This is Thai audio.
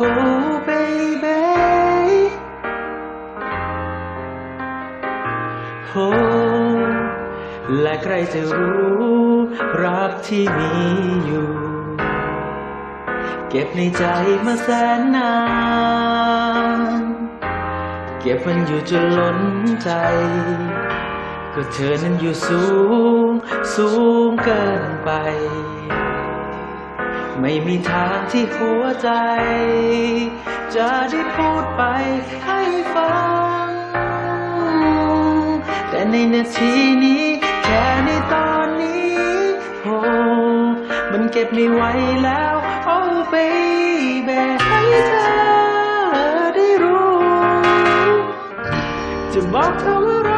โอ้ baby โอ้และใครจะรู้รักที่มีอยู่ เก็บในใจมาแสนนาน เก็บมันอยู่จนล้นใจ ก็เธอนั้นอยู่สูง สูงเกินไป ไม่มีทางที่หัวใจ จะได้พูดไปให้ฟัง แต่ในนาทีนี้ แค่ในตอนนี้โอ้มันเก็บไม่ไหวแล้ว โอ้ baby ให้เธอได้รู้ จะบอกเธอว่า